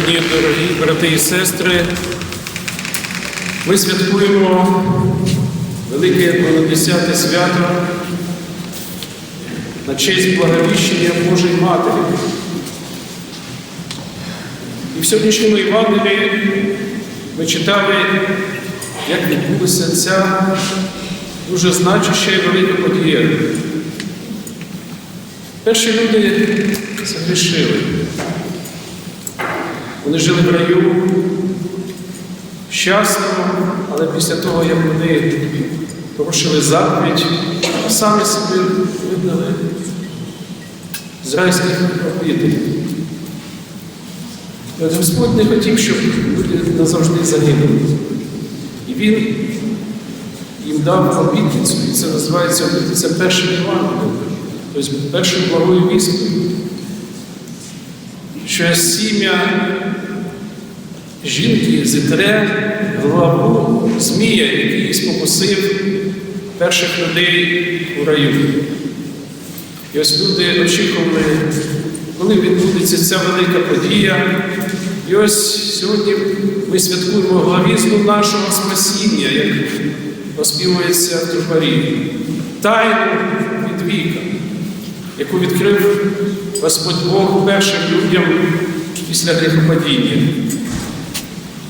Сьогодні, дорогі брати і сестри, ми святкуємо велике 50 свято на честь благовіщення Божої Матері. І в сьогоднішньому Євангелії ми читали, як відбулася ця дуже значуща і велика подія. Перші люди загрішили. Вони жили в раю щасливо, але після того, як вони порушили заповідь, самі себе вигнали з райських обителів. Господь не хотів, щоб люди назавжди загинули. І Він їм дав обітницю, і це називається обітниця першим Євангелієм, тобто першою благою вісткою, що сім'я жінки зітре главу змія, який спокусив перших людей у раю. І ось люди очікували, коли відбудеться ця велика подія. І ось сьогодні ми святкуємо главізну нашого спасіння, як оспівується в трупарі, тайну яку відкрив Господь Бог першим людям після гріхопадіння.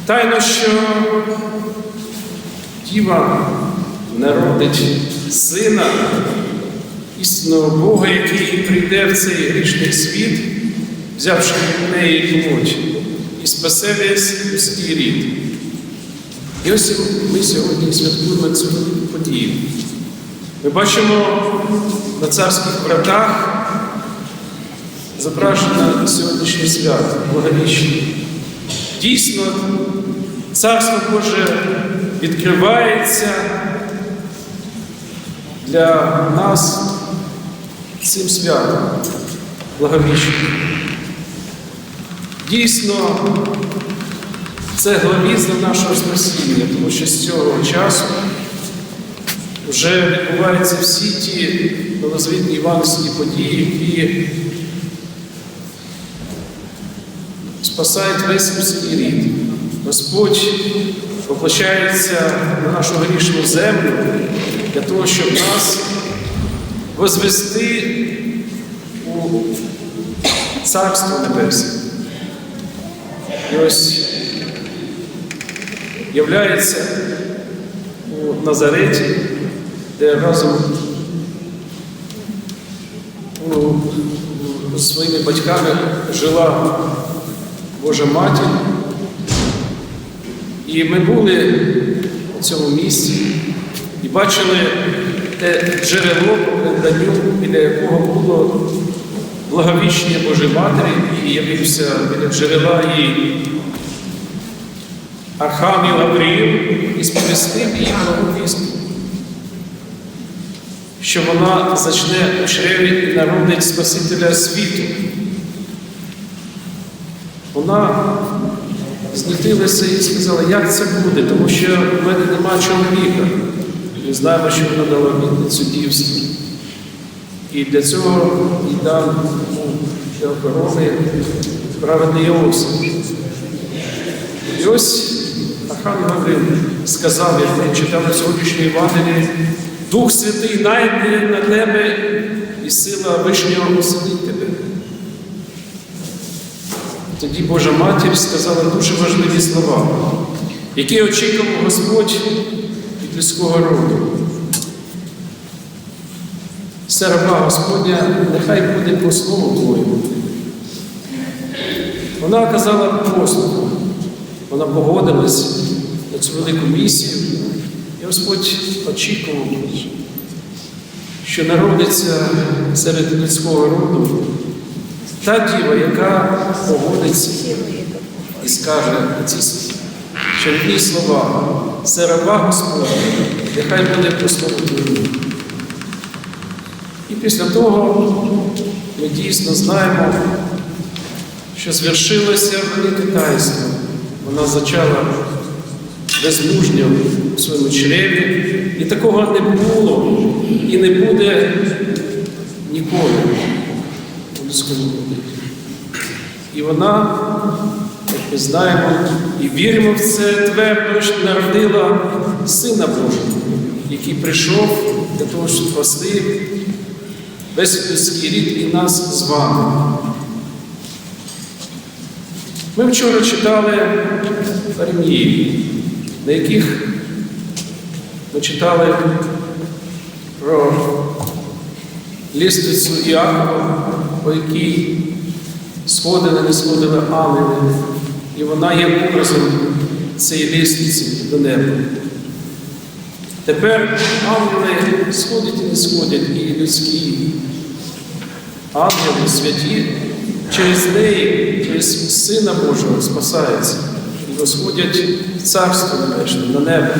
Тайно, що Діва народить сина, істинного Бога, який прийде в цей грішний світ, взявши від неї плоть, і спасе весь людський рід. І ось ми сьогодні святкуємо цю подію. Ми бачимо на царських братах зображено сьогоднішнє свято, благовіщення. Дійсно, Царство Боже відкривається для нас цим святом, благовіщенням. Дійсно, це главізна нашого спасіння, тому що з цього часу вже відбуваються всі ті новозвітні іванські події, які спасають весь людський рід. Господь воплощається на нашу грішну землю для того, щоб нас возвести у Царство Небесне. І ось являється у Назареті, де разом з своїми батьками жила Божа Матір. І ми були у цьому місці і бачили те джерело преданню, біля якого було благовіщення Божої Матері, і явився біля джерела її Архангел Гавриїл і сповістив її благовістку, що вона зачне у чреві і народить Спасителя світу. Вона знітилася і сказала, як це буде, тому що в мене нема чоловіка. Ми знаємо, що вона дала обітницю дівства. І для цього і дав для охорони праведний Іосиф. І ось Архан Гаврил сказав, як ми читали сьогоднішньої Євангелії, Дух Святий найде на тебе і сила Вишнього оселить тебе. Тоді Божа Матір сказала дуже важливі слова, які очікував Господь від людського роду. Все раба Господня, нехай буде по слову Твоєму. Вона казала послуху, вона погодилась на цю велику місію, Господь очікував, що народиться серед людського роду та діва, яка погодиться і скаже ці чарівні слова, це раба Господа, нехай буде по слову І після того ми дійсно знаємо, що звершилося велике таїнство. Вона зачала безмужньо у своєму чреві, і такого не було і не буде ніколи у людському роді. І вона як ми знаємо, і віримо в це твердо, що народила Сина Божого, який прийшов для того, щоб спасти весь людський рід і нас з вами. Ми вчора читали Армії, на яких ми читали про лістицю Іакова, по якій сходили, не сходили ангели, і вона є образом цієї лістиці до неба. Тепер ангели сходять і не сходять, і людські ангели святі через неї, через Сина Божого спасаються восходять Царство Небесне, на небо.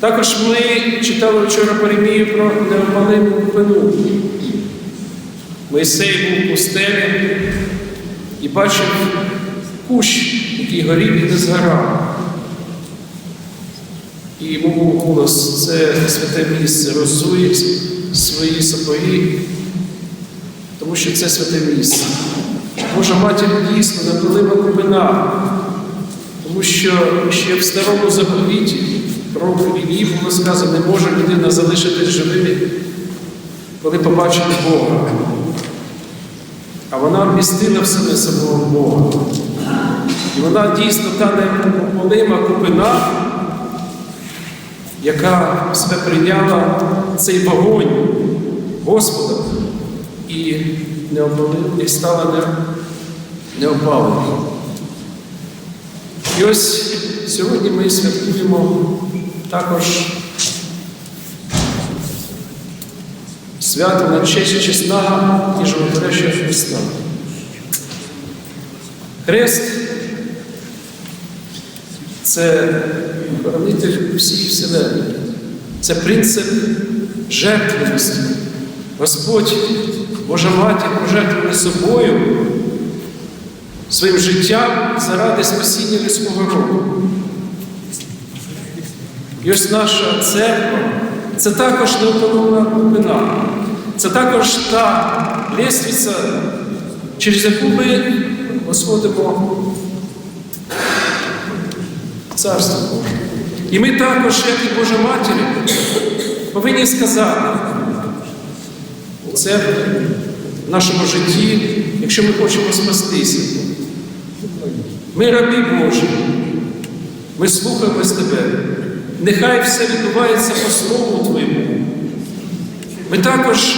Також ми читали вчора Паремію про неопалиму пину. Мойсей був в пустелі і бачив кущ, який горів і не згорав. І йому був голос, це святе місце, роззує свої сапоги, тому що це святе місце. Божа матір дійсно напилива купина, тому що ще в старому заповіті про Ілії було сказано, не може людина залишитись живими, коли побачить Бога. А вона вмістила в себе самого Бога. І вона дійсно та неопалима купина, яка себе прийняла цей вогонь Господа і не стала не, неопаленою. І ось сьогодні ми святкуємо також свято на честь чесна і животворящого Христа. Хрест це хоронитель всієї вселенної. Це принцип жертвеності. Господь, Божа Матір пожертвує собою своїм життям заради спасіння людського роду. І ось наша церква це також неопановна глибина. Це також та лісниця, через яку ми восходимо Царство Боже. І ми також, як і Божа Матір, повинні сказати у церкві, в нашому житті, якщо ми хочемо спастися. Ми рабі Божі, ми слухаємось Тебе. Нехай все відбувається по Слову Твоєму. Ми також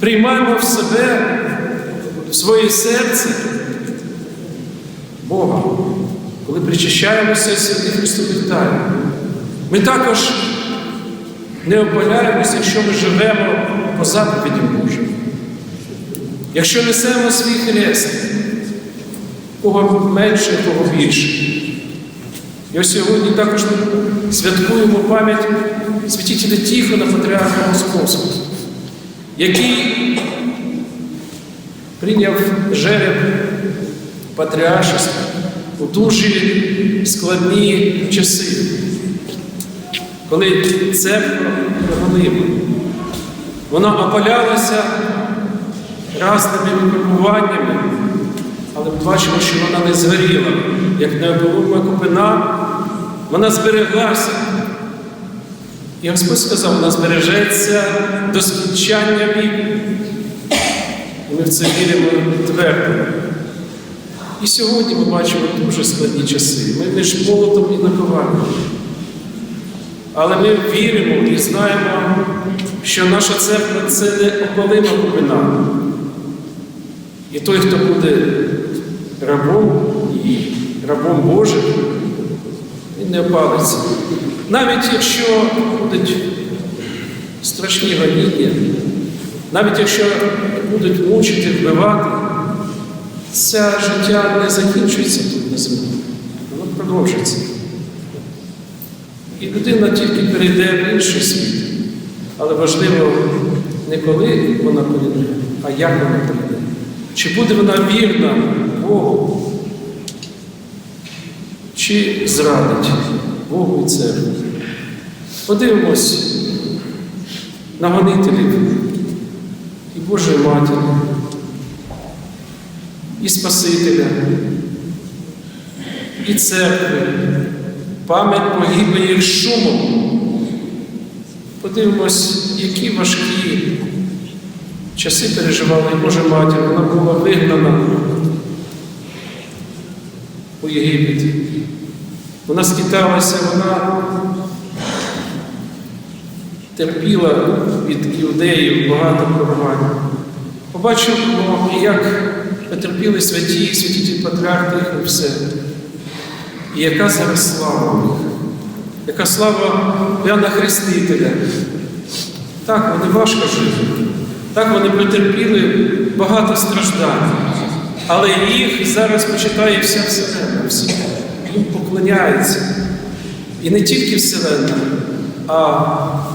приймаємо в себе, в своє серце Бога, коли причащаємося святих Христових. Ми також не опаляємося, якщо ми живемо по заповіді Божим. Якщо несемо свій хрест, кого менше, кого більше. І ось сьогодні також ми святкуємо пам'ять святителя Тихона, патріарха Московського, який прийняв жереб патріаршества у дуже складні часи, коли церква прогонила. Вона опалялася разними випробуваннями, але ми бачимо, що вона не згоріла, як необолума купина, вона збереглася. І Господь сказав, вона збережеться до скінчання віку. І ми в це віримо твердо. І сьогодні ми бачимо дуже складні часи. Ми між молотом і наковальням. Але ми віримо і знаємо, що наша церква це не опалима купина. І той, хто буде рабом і рабом Божим, він не опалиться. Навіть якщо будуть страшні гоніння, навіть якщо будуть мучити, вбивати, це життя не закінчується тут на землі, воно продовжується. І людина тільки перейде в інший світ. Але важливо не коли вона перейде, а як вона перейде. Чи буде вона вірна Богу, чи зрадить Богу і церкві. Подивимось на гонителів і Божої Матері. і Спасителя, і церкви, пам'ять погибелі шумом. Подивимось, які важкі часи переживала і Божа матір. Вона була вигнана у. Вона скиталася, вона терпіла від іудеїв багато прорвань. Побачимо, як потерпіли святі, святитель патріарх їх і все. І яка зараз слава них, яка слава Яна Хрестителя. Так, вони важко жили. Так вони претерпіли багато страждань. Але їх зараз почитає вся вселенна, їм поклоняються. І не тільки вселенна, а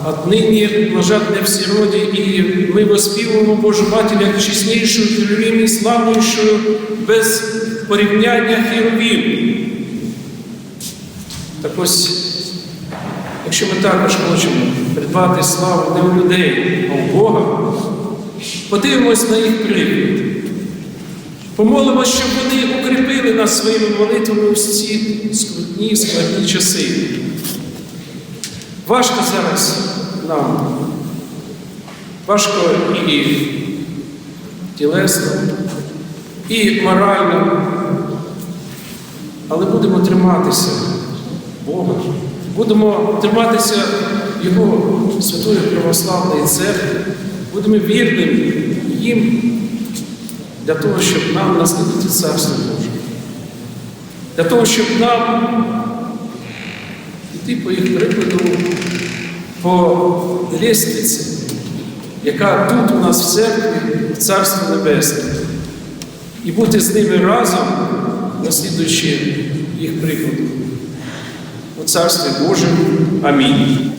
отнині блажатне всі роді, і ми воспівуємо Божу Матір як чеснішу, херовім і славнішою без порівняння херовім. Так ось, якщо ми також хочемо придбати славу не у людей, а у Бога, подивимось на їх приклад. Помолимося, щоб вони укріпили нас своїми молитвами у ці скрутні, складні часи. Важко зараз нам. Важко і тілесно, і морально. Але будемо триматися Бога. Будемо триматися Його святої православної церкви, будемо вірними їм для того, щоб нам наслідити Царство Боже. Для того, щоб нам йти по їх прикладу по лестниці, яка тут у нас в церкві, в Царство Небесне, і бути з ними разом, наслідуючи їх прикладу. У Царстві Божому. Амінь.